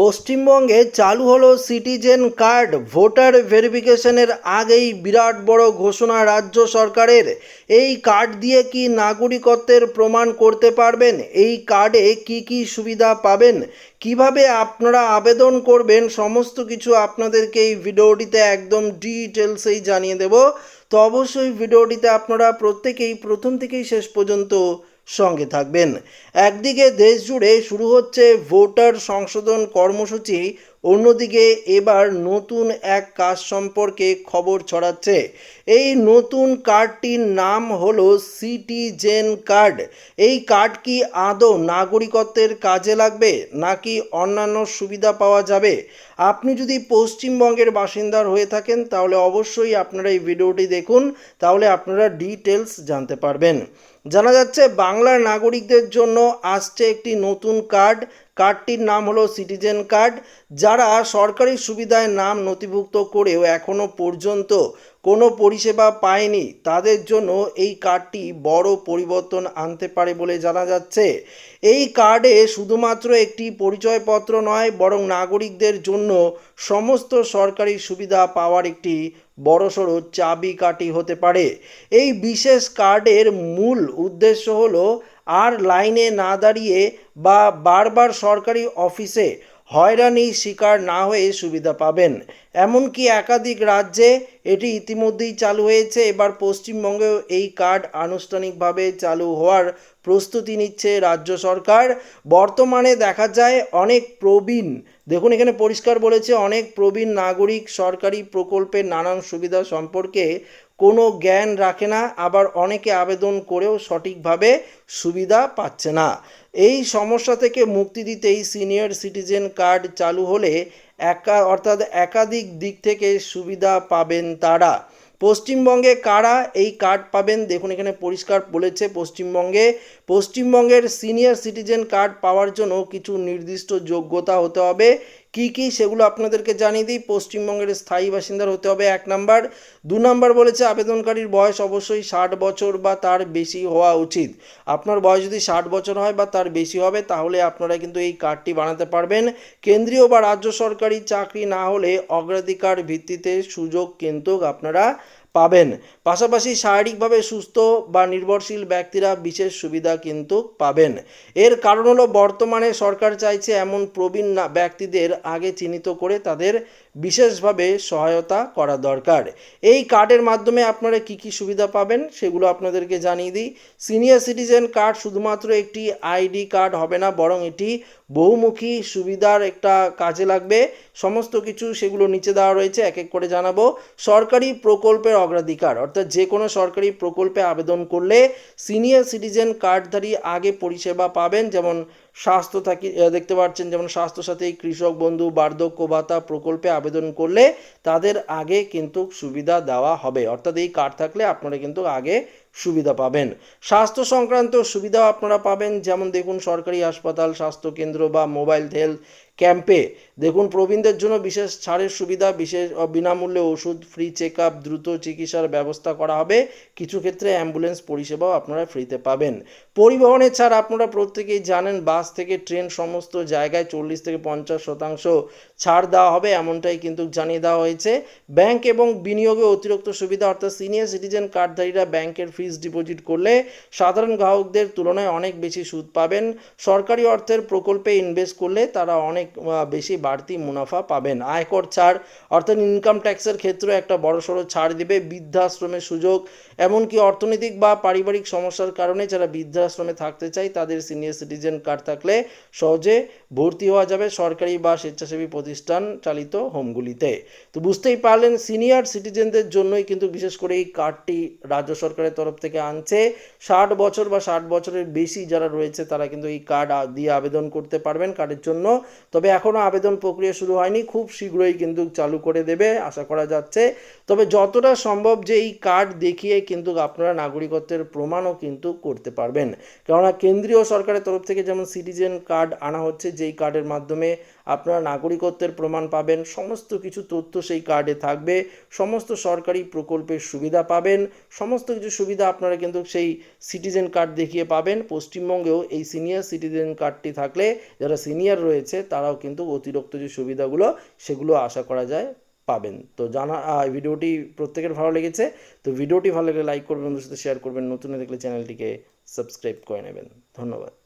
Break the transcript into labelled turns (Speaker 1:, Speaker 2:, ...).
Speaker 1: পশ্চিমবঙ্গে চালু হলো সিটিজেন কার্ড ভোটার ভেরিফিকেশনের আগেই বিরাট বড় ঘোষণা রাজ্য সরকারের। এই কার্ড দিয়ে কি নাগরিকত্বের প্রমাণ করতে পারবেন? এই কার্ডে কি কি সুবিধা পাবেন? কীভাবে আপনারা আবেদন করবেন? সমস্ত কিছু আপনাদেরকে এই ভিডিওটিতে একদম ডিটেলসেই জানিয়ে দেব। তো অবশ্যই ভিডিওটিতে আপনারা প্রত্যেকেই প্রথম থেকেই শেষ পর্যন্ত সঙ্গে থাকবেন। একদিকে দেশ জুড়ে শুরু হচ্ছে ভোটার সংশোধন কর্মসূচি, অন্যদিকে এবার নতুন এক কাজ সম্পর্কে খবর ছড়াচ্ছে। এই নতুন কার্ডটির নাম হলো সিটিজেন কার্ড। এই কার্ড কি আদৌ নাগরিকত্বের কাজে লাগবে, নাকি অন্যান্য সুবিধা পাওয়া যাবে? আপনি যদি পশ্চিমবঙ্গের বাসিন্দার হয়ে থাকেন, তাহলে অবশ্যই আপনারা এই ভিডিওটি দেখুন, তাহলে আপনারা ডিটেলস জানতে পারবেন। জানা যাচ্ছে, বাংলার নাগরিকদের জন্য আসছে একটি নতুন কার্ড। কার্ডটির নাম হলো সিটিজেন কার্ড, যারা সরকারি সুবিধায় নাম নথিভুক্ত করেও এখনও পর্যন্ত কোনো পরিষেবা পায়নি। তাদের জন্য এই কার্ডটি বড় পরিবর্তন আনতে পারে বলে জানা যাচ্ছে। এই কার্ডে শুধুমাত্র একটি পরিচয়পত্র নয়, বরং নাগরিকদের জন্য সমস্ত সরকারি সুবিধা পাওয়ার একটি বড়সড় চাবিকাঠি হতে পারে। এই বিশেষ কার্ডের মূল উদ্দেশ্য হলো, আর লাইনে না দাঁড়িয়ে বা বারবার সরকারি অফিসে হয়রানির শিকার না হয়ে সুবিধা পাবেন। এমনকি একাধিক রাজ্যে এটি ইতিমধ্যেই চালু হয়েছে। এবার পশ্চিমবঙ্গেও এই কার্ড আনুষ্ঠানিকভাবে চালু হওয়ার প্রস্তুতি নিচ্ছে রাজ্য সরকার। বর্তমানে দেখা যায় অনেক প্রবীণ, দেখুন এখানে পরিষ্কার বলেছে, অনেক প্রবীণ নাগরিক সরকারি প্রকল্পের নানান সুবিধা সম্পর্কে কোনো জ্ঞান রাখে না, আবার অনেকে আবেদন করেও সঠিকভাবে সুবিধা পাচ্ছে না। এই সমস্যা থেকে মুক্তি দিতেই সিনিয়র সিটিজেন কার্ড চালু হলে একা, অর্থাৎ একাধিক দিক থেকে সুবিধা পাবেন তারা। পশ্চিমবঙ্গে কারা এই কার্ড পাবেন? দেখুন, এখানে পরিষ্কার বলেছে পশ্চিমবঙ্গে। পশ্চিমবঙ্গের সিনিয়র সিটিজেন কার্ড পাওয়ার জন্য কিছু নির্দিষ্ট যোগ্যতা হতে হবে। কি কি সেগুলো আপনাদেরকে জানিয়ে দিই। পশ্চিমবঙ্গের স্থায়ী বাসিন্দার হতে হবে এক নাম্বার। দু নাম্বার বলেছে, আবেদনকারীর বয়স অবশ্যই ষাট বছর বা তার বেশি হওয়া উচিত। আপনার বয়স যদি ষাট বছর হয় বা তার বেশি হবে, তাহলে আপনারা কিন্তু এই কার্ডটি বানাতে পারবেন। কেন্দ্রীয় বা রাজ্য সরকারি চাকরি না হলে অগ্রাধিকার ভিত্তিতে সুযোগ কিন্তু আপনারা পাবেন। পাশাপাশি শারীরিকভাবে সুস্থ বা নির্ভরশীল ব্যক্তিরা বিশেষ সুবিধা কিন্তু পাবেন। এর কারণ হলো, বর্তমানে সরকার চাইছে এমন প্রবীণ ব্যক্তিদের আগে চিহ্নিত করে তাদের বিশেষভাবে সহায়তা করা দরকার। এই কার্ডের মাধ্যমে আপনারা কি কি সুবিধা পাবেন সেগুলো আপনাদেরকে জানিয়ে দিই। সিনিয়র সিটিজেন কার্ড শুধুমাত্র একটি আইডি কার্ড হবে না, বরং এটি বহুমুখী সুবিধার একটা কাজে লাগবে। সমস্ত কিছু সেগুলো নিচে দেওয়া রয়েছে, এক এক করে জানাব। সরকারি প্রকল্পের অগ্রাধিকার, অর্থাৎ যে কোনো সরকারি প্রকল্পে আবেদন করলে সিনিয়র সিটিজেন কার্ডধারী আগে পরিষেবা পাবেন। যেমন স্বাস্থ্য থাকি দেখতে পাচ্ছেন, যেমন স্বাস্থ্যসাথী, কৃষক বন্ধু, বার্ধক্য ভাতা প্রকল্পে আবেদন করলে তাদের আগে কিন্তু সুবিধা দেওয়া হবে। অর্থাৎ এই কার্ড থাকলে আপনারা কিন্তু আগে সুবিধা পাবেন। স্বাস্থ্য সংক্রান্ত সুবিধা আপনারা পাবেন। যেমন দেখুন, সরকারি হাসপাতাল, স্বাস্থ্যকেন্দ্র বা মোবাইল হেলথ ক্যাম্পে। দেখুন, প্রবীণদের জন্য বিশেষ ছাড়ের সুবিধা, বিশেষ বিনামূল্যে ওষুধ, ফ্রি চেক আপ দ্রুত চিকিৎসার ব্যবস্থা করা হবে। কিছু ক্ষেত্রে অ্যাম্বুলেন্স পরিষেবাও আপনারা ফ্রিতে পাবেন। পরিবহনের ছাড় আপনারা প্রত্যেকেই জানেন, বাস থেকে ট্রেন সমস্ত জায়গায় চল্লিশ থেকে পঞ্চাশ শতাংশ ছাড় দেওয়া হবে, এমনটাই কিন্তু জানিয়ে দেওয়া হয়েছে। ব্যাংক এবং বিনিয়োগে অতিরিক্ত সুবিধা, অর্থাৎ সিনিয়র সিটিজেন কার্ডধারীরা ব্যাংকের ফিক্স ডিপোজিট করলে সাধারণ গ্রাহকদের তুলনায় অনেক বেশি সুদ পাবেন। সরকারি অর্থের প্রকল্পে ইনভেস্ট করলে তারা অনেক বেশি বাড়তি মুনাফা পাবেন। আয়কর ছাড়, অর্থাৎ ইনকাম ট্যাক্সের ক্ষেত্রে একটা বড়সড় ছাড় দিবে বৃদ্ধাশ্রমের সুযোগ। এমনকি অর্থনৈতিক বা পারিবারিক সমস্যার কারণে যারা বৃদ্ধাশ্রমে থাকতে চায়, তাদের সিনিয়র সিটিজেন কার্ড থাকলে সহজে ভর্তি হওয়া যাবে সরকারি বা স্বেচ্ছাসেবী প্রতিষ্ঠান চালিত হোমগুলিতে। তো বুঝতেই পারলেন সিনিয়র সিটিজেনদের জন্যই কিন্তু বিশেষ করে এই কার্ডটি রাজ্য সরকারের তরফ থেকে আনছে। ষাট বছর বা ষাট বছরের বেশি যারা রয়েছে, তারা কিন্তু এই কার্ড দিয়ে আবেদন করতে পারবেন কার্ডের জন্য। তবে এখনও আবেদন প্রক্রিয়া শুরু হয়নি, খুব শীঘ্রই কিন্তু চালু করে দেবে, আশা করা যাচ্ছে। তবে যতটা সম্ভব যে এই কার্ড দেখিয়ে কিন্তু আপনারা নাগরিকত্বের প্রমাণও কিন্তু করতে পারবেন। কেননা কেন্দ্রীয় সরকারের তরফ থেকে যেমন সিটিজেন কার্ড আনা হচ্ছে, যেই কার্ডের মাধ্যমে আপনারা নাগরিকত্বের প্রমাণ পাবেন, সমস্ত কিছু তথ্য সেই কার্ডে থাকবে, সমস্ত সরকারি প্রকল্পের সুবিধা পাবেন, সমস্ত কিছু সুবিধা আপনারা কিন্তু সেই সিটিজেন কার্ড দেখিয়ে পাবেন। পশ্চিমবঙ্গেও এই সিনিয়র সিটিজেন কার্ডটি থাকলে, যারা সিনিয়র রয়েছে, তারা তারাও কিন্তু অতিরিক্ত যে সুবিধাগুলো, সেগুলো আশা করা যায় পাবেন। তো জানা ভিডিওটি প্রত্যেকের ভালো লেগেছে। তো ভিডিওটি ভালো লাগলে লাইক করবেন, বন্ধুদের সাথে শেয়ার করবেন। নতুন দেখলে চ্যানেলটিকে সাবস্ক্রাইব করে নেবেন। ধন্যবাদ।